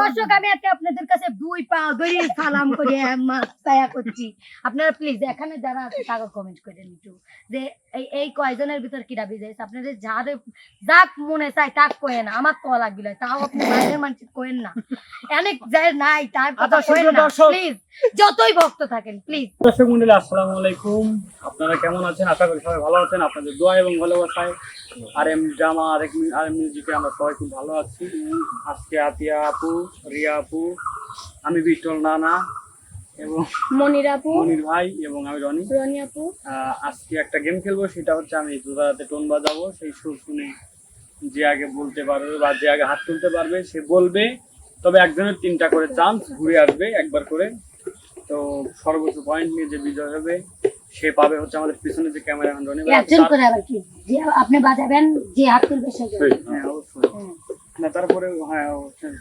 দর্শক আমি আজকে আপনাদের কাছে দুই পা ধরে সালাম করে মায়া করছি। আপনারা প্লিজ এখানে যারা আছে তাকে কমেন্ট করেন একটু। যে এই এই কয়জনের ভিতর কিরা আপনাদের যাদের যাক মনে চায় তাক কয়েন আমার ক লাগছিল তাও আপনি বাইরের মানুষ কোয়েন না। অনেক যায় নাই তার কথা আচ্ছা, কোয়েন না। প্লিজ যতই ভক্ত থাকেন প্লিজ দর্শক মন্ডলী আসসালামু আলাইকুম। আপনারা কেমন আছেন? আশা করি সবাই ভালো আছেন। আপনাদের দোয়া এবং ভালোবাসায় আর এম জামা আর এম আর এম মিউজিকে আমরা সবাই খুব ভালো আছি। আজকে আতিয়া আপু রিয়া আপু আমি বিটল নানা এবং মনির আপু মনির ভাই এবং আমি রনি। রনি আপু। আজকে একটা গেম খেলব সেটা হচ্ছে আমি দুধারাতে টোন বাজাবো। সেই সুর শুনে যে আগে বলতে পারবে বা যে আগে হাত তুলতে পারবে সে বলবে। তবে একজনের তিনটা করে চান্স ঘুরে আসবে একবার করে। তো সর্বোচ্চ পয়েন্ট নিয়ে যে বিজয় হবে সে পাবে হচ্ছে আমাদের পিছনে যে ক্যামেরাম্যান রনি ভাই একজন করে আবার কি? যে আপনি বাজাবেন যে হাত তুলবে সে। হ্যাঁ অবশ্যই। না তারপরে হ্যাঁ অবশ্যই।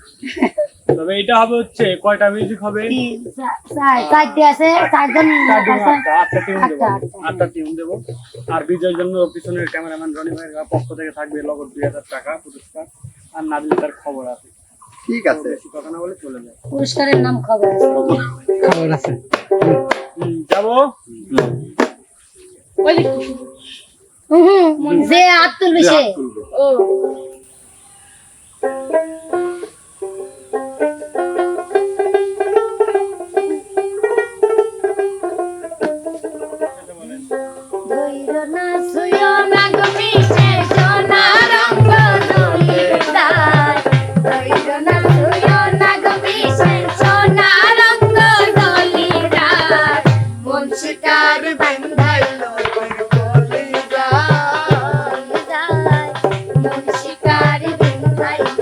তবে এটা হবে হচ্ছে কয়টা মিউজিক হবে? তিন, চার- চার- আছে চারজন আছে। আটটা, টিম দেবো। আটটা, টিম দেবো। আর বিজয়ের জন্য পিছনের ক্যামেরাম্যান রনি ভাইয়ের পক্ষ থেকে থাকবে নগদ দুই হাজার টাকা পুরস্কার। আর না দিলে তার খবর আছে। ঠিক আছে। কথা না বলে চলে যায়। পুরস্কারের নাম খবর। খবর আছে। যাব? হুম, যে তুলবে সে ও। শিকার বান্ধাইল যায়। মন শিকার বান্ধাইল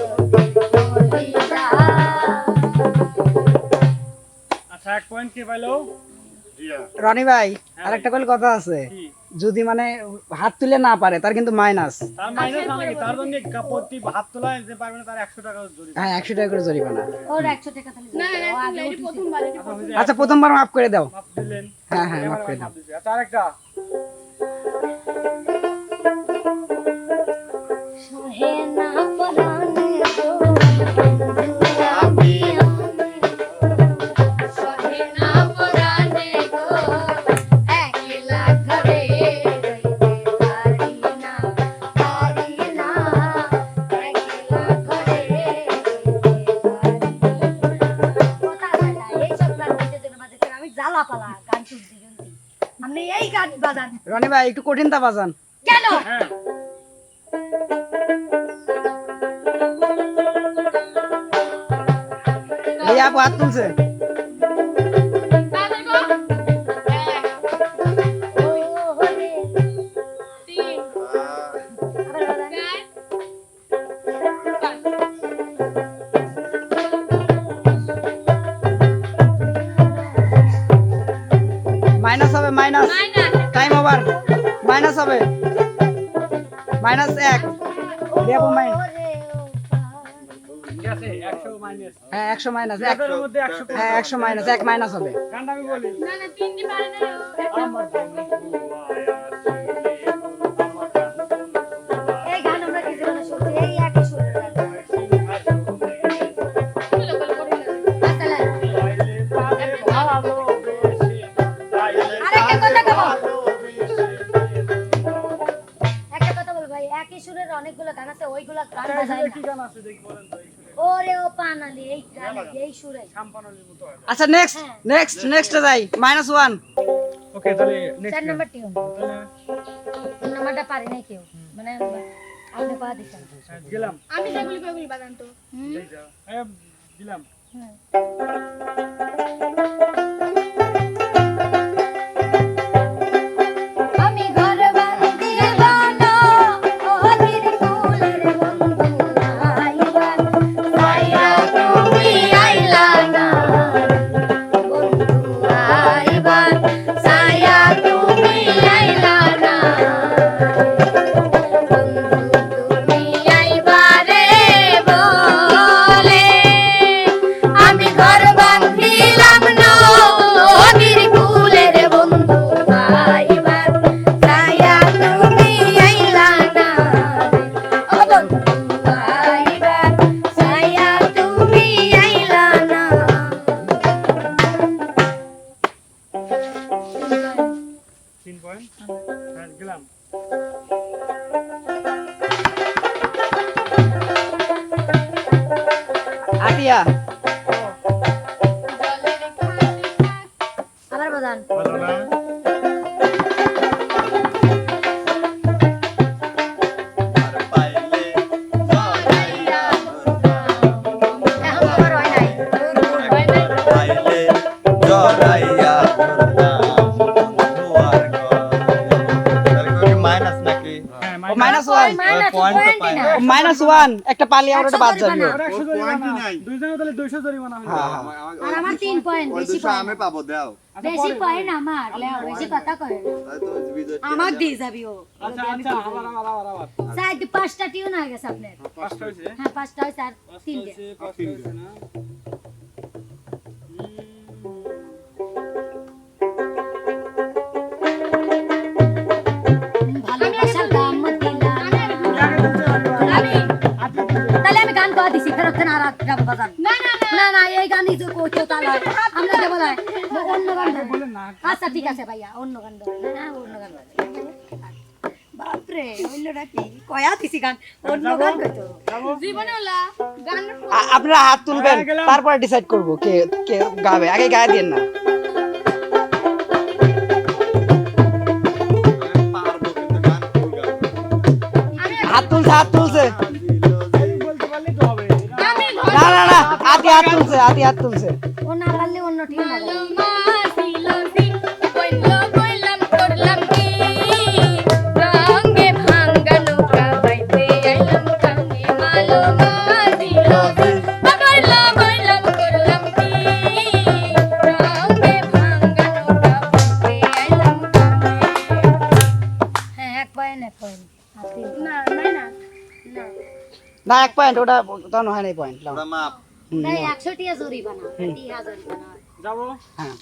আচ্ছা রনি ভাই আরেকটা কল কথা আছে। যদি মানে হাত তুলে না পারে তার কিন্তু মাইনাস তার মাইনাস তার জন্য হাত তোলা যে পারবে না তার একশো টাকা জরিমানা। হ্যাঁ একশো টাকা করে জরিমানা। ওর একশো টাকা তাহলে না। প্রথমবার আচ্ছা, আচ্ছা প্রথমবার মাফ করে দাও। দিলেন। হ্যাঁ, হ্যাঁ, মাফ করে দাও। আচ্ছা আরেকটা। বাজান। রনি ভাই একটু কঠিনতা বাজান। কেন? হ্যাঁ। এই আপু হাত তুলছে। তাহলে গো। এক ও হরে তিন আবার বাজান মাইনাস। হবে মাইনাস। মাইনাস হবে। মাইনাস এক। একশো মাইনাস। হ্যাঁ একশো মাইনাস হ্যাঁ একশো মাইনাস এক মাইনাস হবে। আচ্ছা নেক্সট নেক্সট নেক্সট যাই। মাইনাস ওয়ান ওকে তাহলে চার নেক্সট নাম্বার টিউন। তিন নাম্বারটা পারি নাই কেউ। মানে আপনি পা দিছেন গেলাম আমি যেগুলি কইগুলি বাজান তো। হুম দিলাম। হ্যাঁ। মাইনাস ওয়ান একটা পালি আমার ওটা বাদ যাবে। জরিমানা। একশো ওর জরিমানা। Point-ই নাই। দুইজনে তাহলে দুইশো জরিমানা হয়ে হ্যাঁ। হ্যাঁ আর আমার তিন পয়েন্ট বেশি পয়েন্ট আমি পাবো দাও। আচ্ছা, বেশি পয়েন্ট আমার লেও বেশি কথা বিজয় আমার দিয়ে যাবি ও। আচ্ছা আচ্ছা পাঁচটা টিউন হয়ে গেছে আপনার। পাঁচটা হয়েছে। হ্যাঁ পাঁচটা হয়েছে আর তিনটে। না আর বাজান না না না না না এই গানই তো কইছো তাহলে আমরা দেবো না অন্য গান দেবো না আচ্ছা ঠিক আছে ভাইয়া অন্য গান দেবো অন্য গান বাপরে অন্যটা কি? কয়া দিছি গান। অন্য গান কইতো। জীবনে হলা গান আপনারা হাত তুলবেন তারপর ডিসাইড করব কে কে গাবে। আগে গায়ে দিন না। হাত তুলছে হাত তুলছে। আতি তুলছে আতি হাত তুলছে। ও না পারলে অন্য ঠিক না হ্যাঁ এক পয়েন্ট না নাই না না। না এক পয়েন্ট ওটা তখন হয় নাই পয়েন্ট ওরা মাপ। যাব? হ্যাঁ।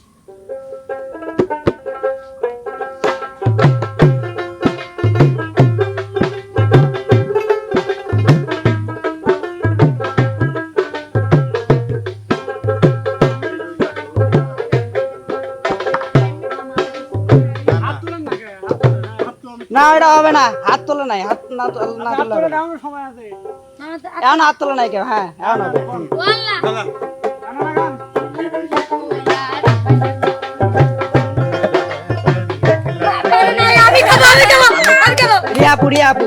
না কে? হাত তুলেন না। হাত তুলেন। না ওটা হবে না হাত তোলা নাই হাত না তোলা- না তুললে তুলে এখন হাত তোলা নাই কেউ হ্যাঁ এখন হবে খাব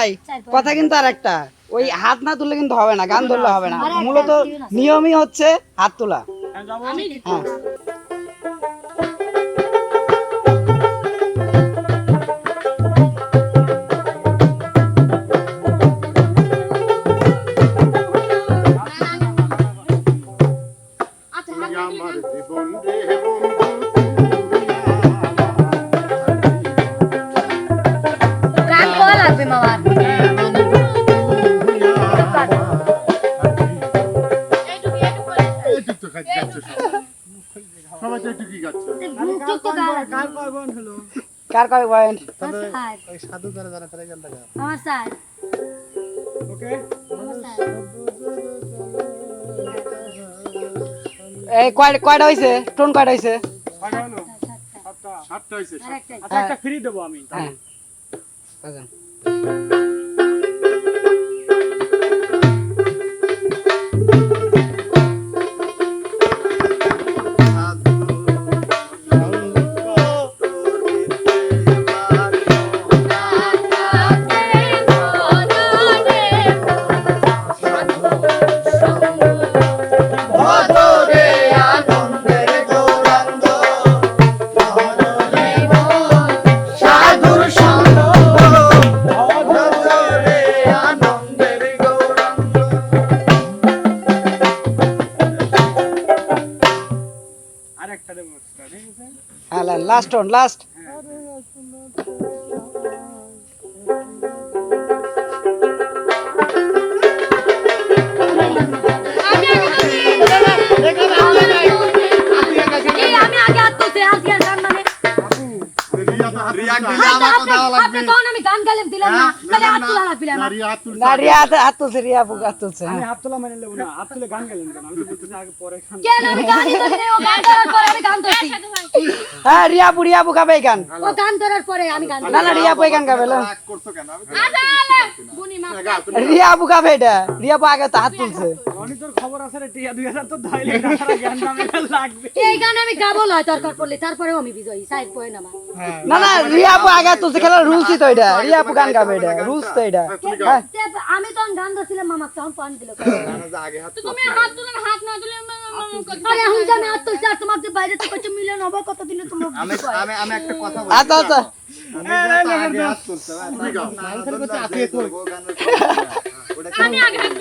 ভাই কথা কিন্তু আর একটা ওই হাত না তুললে কিন্তু হবে না গান ধরলে হবে না। মূলত নিয়মই হচ্ছে হাত তোলা। হ্যাঁ, কার কয় পয়েন্ট আমার স্যার। ওই সাধু করে যারা তারা আমার স্যার। ওকে? এই কয় কয়টা হইছে? টোন কয়টা হইছে? কয়টা হলো? সাতটা সাতটা। হইছে আচ্ছা একটা ফ্রি দেবো আমি হ্যাঁ। লাস্ট টোন লাস্ট হাত- হাতে- হাতে তখন আমি গান গাইলাম, দিলাম না। তাহলে হাত তোলা লাগবে না আমার। না রিয়া হাত হাত তুলছে রিয়া আপু হাত তুলছে আমি হ্যাঁ। হাত তোলা মানে নেব না হাত তুলে গান গেলেন কেন? আমি তো বলতেছি আগে পরে খান কেন আমি গানই ধরি ও গান ধরার পরে আমি গান ধরছি। হ্যাঁ রিয়া আপু রিয়া গাবে গান। ও গান ধরার পরে আমি গান না না রিয়া আপু গান গাবে লো। বুনি মা রিয়া আপু গাবে এটা। রিয়া আপু আগে তো হাত তুলছে। তোর খবর আছে রে টিয়া তো লাগবে। এই গান আমি গাবো লয় দরকার পড়লে। তারপরেও আমি বিজয়ী সাইড পয়েন্ট আমার। না না রিয়া আপু আগে হাত তুলছে খেলার রুলসই তো এটা রিয়া আপু গান গাবে এটা রুলস তো এটা হ্যাঁ তে আমি তখন গান ধরছিলাম মামা তখন পান দিল তুমি হাত তুলে হাত না তুলে আরে এখন যে আমি হাত তুলছি আর তোমাকে বাইরে থেকে কিছু মিলে নেব কতদিনে তোমরা আমি আমি আমি একটা কথা বলি আচ্ছা আচ্ছা আমি আগে হাত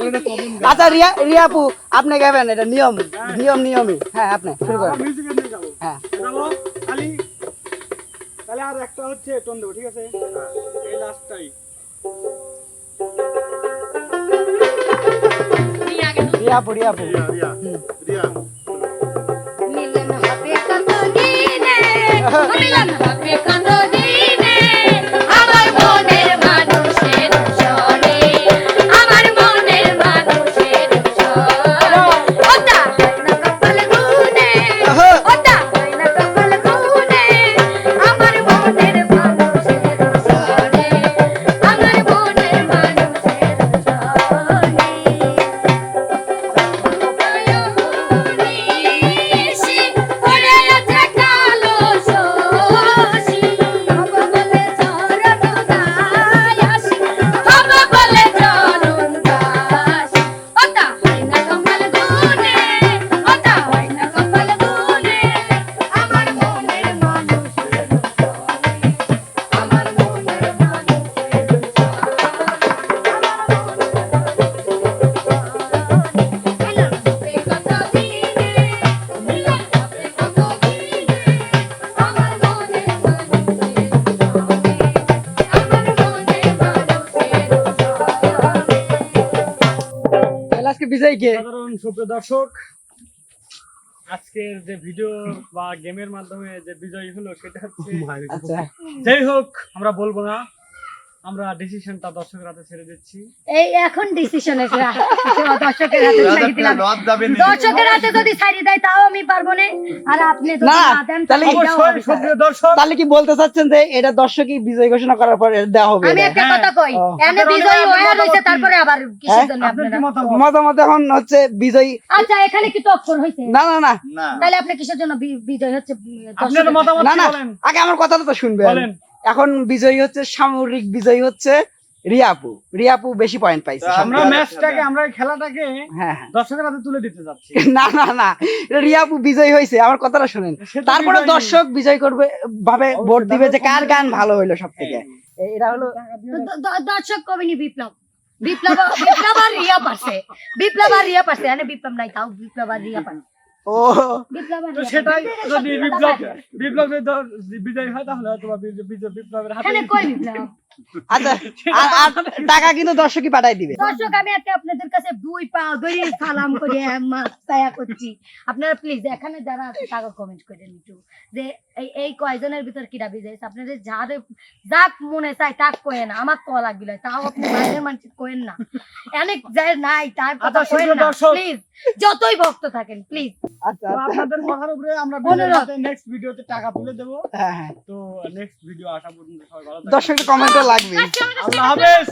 আচ্ছা রিয়া রিয়া আপু আপনি গাবেন এটা নিয়ম নিয়ম নিয়মই হ্যাঁ আপনি শুরু করেন মিউজিকে নিয়ে যাব হ্যাঁ যাব খালি তাহলে আর একটা হচ্ছে টোন দেবো ঠিক আছে এই লাস্টটাই তুলি আগে রিয়া আপু রিয়া আপু মিলন হবে কত দিনে মিলন হবে কত দিনে সাধারণ সুপ্রিয় দর্শক আজকের যে ভিডিও বা গেমের মাধ্যমে যে বিজয়ী হলো সেটা হচ্ছে আচ্ছা যাই হোক আমরা বলব না। আমরা ডিসিশনটা দর্শকের হাতে ছেড়ে দিচ্ছি। এই এখন ডিসিশন এসে দর্শকের হাতে ছাড়ি দিলাম। দর্শকের হাতে যদি ছাড়ি দেয় তাও আমি পারব না। আর আপনি যদি না, দেন তাহলে দর্শক। তাহলে কি বলতে চাচ্ছেন যে এটা দর্শকই বিজয় ঘোষণা করার পর দেওয়া হবে? আমি একটা কথা কই এনে বিজয়ী হয়ে রয়েছে তারপরে আবার কিসের জন্য আপনার কি আপনারা মতামত মতামত এখন হচ্ছে বিজয়ী আচ্ছা এখানে কি টক্কর হয়েছে না না না। তাহলে আপনি কিসের জন্য বিজয় হচ্ছে আপনার দর্শকের? মতামত না কি না বলেন? আগে আমার কথাটা তো শুনবেন। বলেন। এখন বিজয়ী হচ্ছে সামরিক বিজয়ী হচ্ছে রিয়াপু। রিয়াপু বেশি পয়েন্ট পাইছে আমরা ম্যাচটাকে আমরা খেলাটাকে হ্যাঁ হ্যাঁ। দর্শকের হাতে তুলে দিতে যাচ্ছি। না না না। এটা রিয়াপু বিজয়ী হয়েছে আমার কথাটা শুনেন। তারপরে দর্শক বিজয় করবে ভাবে ভোট দিবে যে কার গান ভালো হইল সব থেকে এটা হলো দর্শক কবিনি বিপ্লব? বিপ্লব বিপ্লব আর রিয়া পারছে বিপ্লব আর রিয়া পারছে মানে বিপ্লব নাই তাও বিপ্লব আর রিয়া পারছে ও। বিপ্লব তো সেটাই যদি বিপ্লব বিপ্লব বিজয়ী হয় তাহলে তোমার বিপ্লবের হাতে বিপ্লব? আচ্ছা আর- টাকা কিন্তু দর্শকই পাঠাই দিবে। দর্শক আমি আজকে আপনাদের কাছে দুই পা ধরে সালাম করে মায়া করছি। আপনারা প্লিজ এখানে যারা আছে তারা কমেন্ট করেন একটু। যে এই এই কয়জনের ভিতর কিরা বিজয় আপনাদের যাদের যাক মনে চায় তাক কোয়েন আমার কল লাগবে তাও আপনি বাইরের মানুষ কোয়েন না। অনেক যাই নাই তার কথা আচ্ছা, কোয়েন না। প্লিজ যতই ভক্ত থাকেন প্লিজ আচ্ছা আপনাদের কথার উপরে আমরা নেক্সট ভিডিওতে টাকা তুলে দেবো। হ্যাঁ হ্যাঁ। তো নেক্সট ভিডিও আসা পর্যন্ত সবাই ভালো থাকবেন। কমেন্টও লাগবে। আল্লাহ হাফেজ।